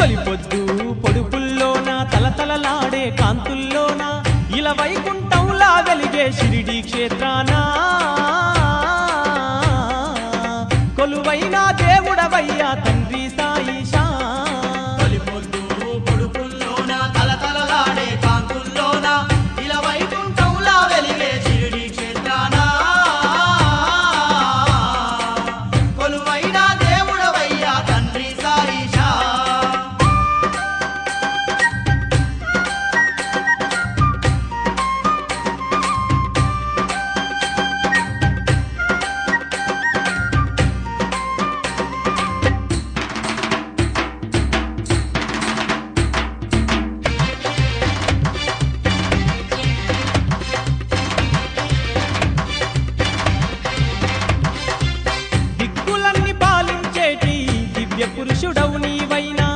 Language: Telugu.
తొలిపొద్దు పొడుపుల్లోన తలతలలాడే కాంతుల్లోన? ఇలా వైకుంఠంలా వెలిగే షిరిడి క్షేత్రాన? కొలువైన దేవుడవయ్యా తండ్రి సా పురుషుడవు నీవైనా